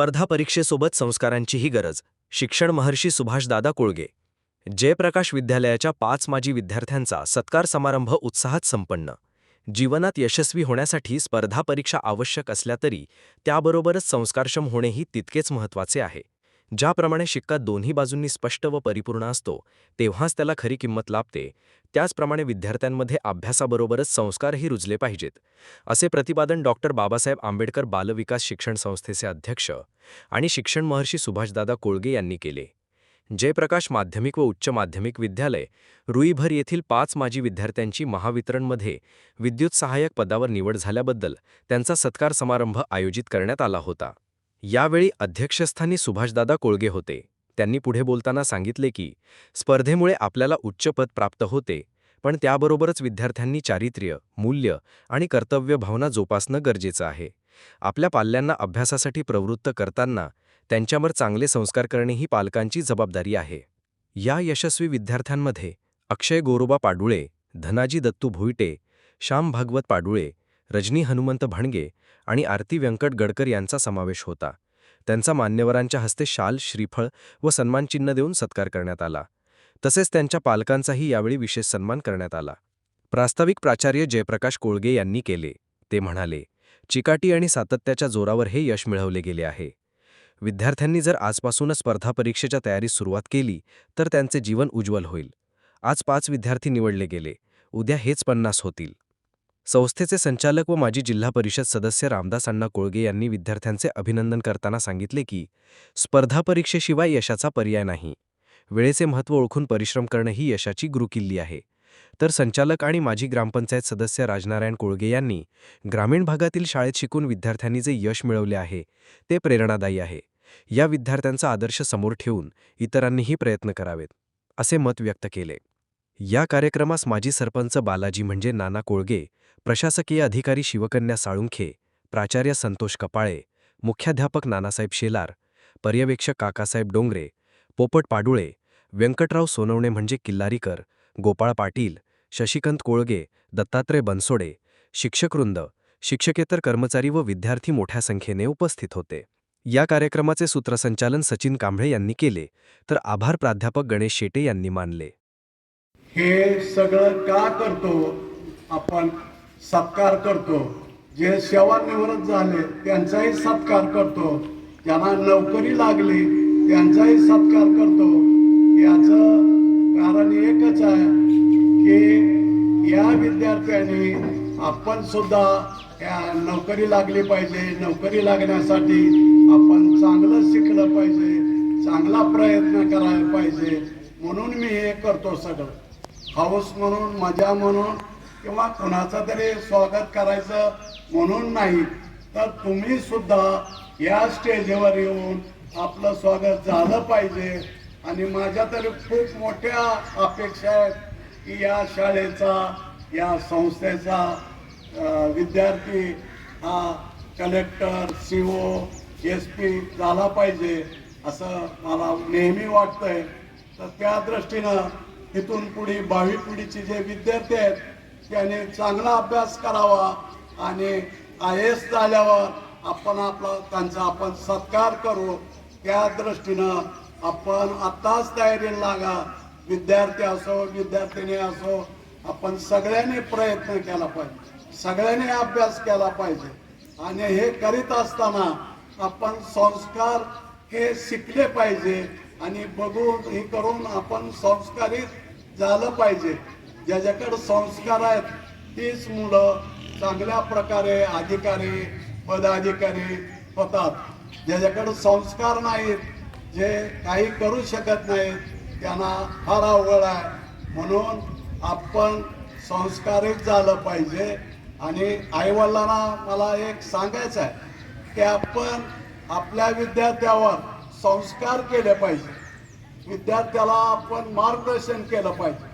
स्पर्धा परीक्षेसोबत संस्कारांचीही गरज शिक्षण महर्षी सुभाषदादा कोळगे. जयप्रकाश विद्यालयाच्या पाच माजी विद्यार्थ्यांचा सत्कार समारंभ उत्साहात संपन्न. जीवनात यशस्वी होण्यासाठी स्पर्धा परीक्षा आवश्यक असल्या तरी त्याबरोबरच संस्कारक्षम होणेही तितकेच महत्त्वाचे आहे. ज्याप्रमाणे शिक्का दोन्ही बाजूंनी स्पष्ट व परिपूर्ण असतो तेव्हाच त्याला खरी किंमत लाभते. त्याचप्रमाणे विद्यार्थ्यांमध्ये अभ्यासाबरोबरच संस्कारही रुजले पाहिजेत. असे प्रतिपादन डॉक्टर बाबासाहेब आंबेडकर बालविकास शिक्षण संस्थेचे अध्यक्ष आणि शिक्षण महर्षी सुभाषदादा कोळगे यांनी केले. जयप्रकाश माध्यमिक व उच्च माध्यमिक विद्यालय रुईभर येथील पाच माजी विद्यार्थ्यांची महावितरणमध्ये विद्युत सहाय्यक पदावर निवड झाल्याबद्दल त्यांचा सत्कार समारंभ आयोजित करण्यात आला होता. यावेळी अध्यक्षस्थानी सुभाषदादा कोळगे होते. त्यांनी पुढे बोलताना सांगितले की स्पर्धेमुळे आपल्याला उच्च पद प्राप्त होते पण त्याबरोबरच विद्यार्थ्यांनी चारित्र्य मूल्य आणि कर्तव्य भावना जोपासणं गरजेचं आहे. आपल्या पाल्यांना अभ्यासासाठी प्रवृत्त करताना त्यांच्यावर चांगले संस्कार करणे ही पालकांची जबाबदारी आहे. या यशस्वी विद्यार्थ्यांमध्ये अक्षय गोरोबा पाडुळे धनाजी दत्तू भोईटे श्याम भागवत पाडुळे रजनी हनुमंत भणगे आणि आरती व्यंकट गडकर यांचा समावेश होता. त्यांचा मान्यवरांच्या हस्ते शाल श्रीफळ व सन्मानचिन्ह देऊन सत्कार करण्यात आला. तसेच त्यांच्या पालकांचाही यावेळी विशेष सन्मान करण्यात आला. प्रास्ताविक प्राचार्य जयप्रकाश कोळगे यांनी केले. ते म्हणाले चिकाटी आणि सातत्याच्या जोरावर हे यश मिळवले गेले आहे. विद्यार्थ्यांनी जर आजपासूनच स्पर्धा परीक्षेच्या तयारीस सुरुवात केली तर त्यांचे जीवन उज्ज्वल होईल. आज पाच विद्यार्थी निवडले गेले. उद्या हेच पन्नास होतील. संस्थेचे संचालक व माजी जिल्हा परिषद सदस्य रामदास अण्णा कोळगे यांनी विद्यार्थ्यांचे अभिनंदन करताना सांगितले की स्पर्धा परीक्षेशिवाय यशाचा पर्याय नाही. वेळेचे महत्त्व ओळखून परिश्रम करणं ही यशाची गुरुकिल्ली आहे. तर संचालक आणि माजी ग्रामपंचायत सदस्य राजनारायण कोळगे यांनी ग्रामीण भागातील शाळेत शिकून विद्यार्थ्यांनी जे यश मिळवले आहे ते प्रेरणादायी आहे. या विद्यार्थ्यांचा आदर्श समोर ठेवून इतरांनीही प्रयत्न करावेत असे मत व्यक्त केले. या कार्यक्रमास माजी सरपंच बालाजी म्हणजे नाना कोळगे प्रशासकीय अधिकारी शिवकन्या साळुंखे प्राचार्य संतोष कपाळे मुख्याध्यापक नानासाहेब शेलार पर्यवेक्षक काकासाहेब डोंगरे पोपट पाडुळे व्यंकटराव सोनवणे म्हणजे किल्लारीकर गोपाळ पाटील शशिकांत कोळगे दत्तात्रय बनसोडे शिक्षकवृंद शिक्षकेतर कर्मचारी व विद्यार्थी मोठ्या संख्येने उपस्थित होते. या कार्यक्रमाचे सूत्रसंचालन सचिन कांबळे यांनी केले तर आभार प्राध्यापक गणेश शेटे यांनी मानले. हे सगळं का करतो? आपण सत्कार करतो. जे सेवानिवृत्त झाले त्यांचाही सत्कार करतो. ज्यांना नोकरी लागली त्यांचाही सत्कार करतो. याचं कारण एकच आहे की या विद्यार्थ्यांनी आपण सुद्धा या नोकरी लागली पाहिजे. नोकरी लागण्यासाठी आपण चांगलं शिकलं पाहिजे. चांगला प्रयत्न करायला पाहिजे. म्हणून मी हे करतो सगळं. हाऊस म्हणून मजा म्हणून किंवा कोणाचं तरी स्वागत करायचं म्हणून नाही तर तुम्ही सुद्धा या स्टेजवर येऊन आपलं स्वागत झालं पाहिजे. आणि माझ्या तरी खूप मोठ्या अपेक्षा आहेत की या शाळेचा या संस्थेचा विद्यार्थी हा collector C O S P झाला पाहिजे असं मला नेहमी वाटतंय. तर त्या दृष्टीनं इथून पुढे भावी पिढीचे जे विद्यार्थी आहेत त्याने चांगला अभ्यास करावा आणि आय एस झाल्यावर आपण आपला त्यांचा आपण सत्कार करू. त्या दृष्टीनं आपण आत्ताच तयारीला लागा. विद्यार्थी असो विद्यार्थिनी असो आपण सगळ्यांनी प्रयत्न केला पाहिजे. सगळ्यांनी अभ्यास केला पाहिजे. आणि हे करीत असताना आपण संस्कार हे शिकले पाहिजे. आणि बघून हे करून आपण संस्कारित झालं पाहिजे. ज्याच्याकडे संस्कार आहेत तीच मुलं चांगल्या प्रकारे अधिकारी पदाधिकारी होतात. ज्याच्याकडे संस्कार नाहीत जे काही करू शकत नाहीत त्यांना फार अवघड आहे. म्हणून आपण संस्कारित झालं पाहिजे. आणि आईवडिलांना मला एक सांगायचं आहे की आपण आपल्या विद्यार्थ्यावर संस्कार केले पाहिजे. विद्यार्थ्याला आपण मार्गदर्शन केलं पाहिजे.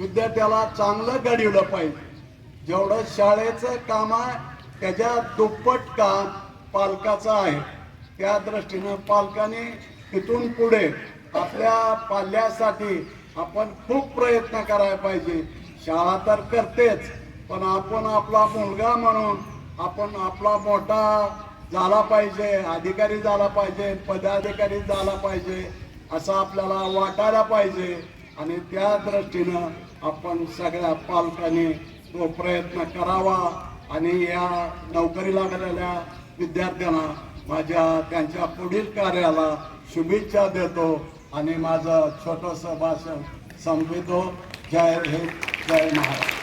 विद्यार्थ्याला चांगलं घडवलं पाहिजे. जेवढं शाळेचं काम आहे त्याच्या दुप्पट काम पालकाचं आहे. त्या दृष्टीनं पालकाने तिथून पुढे आपल्या पाल्यासाठी आपण खूप प्रयत्न करायला पाहिजे. शाळा तर करतेच पण आपण आपला मुलगा म्हणून आपण आपला मोठा झाला पाहिजे अधिकारी झाला पाहिजे पदाधिकारी झाला पाहिजे असं आपल्याला वाटायला पाहिजे. आणि त्या दृष्टीनं आपण सगळ्या पालकांनी तो प्रयत्न करावा आणि या नोकरी लागलेल्या विद्यार्थ्यांना माझ्या त्यांच्या पुढील कार्याला शुभेच्छा देतो आणि माझं छोटंसं भाषण संपवितो. जय हिंद जय महाराष्ट्र.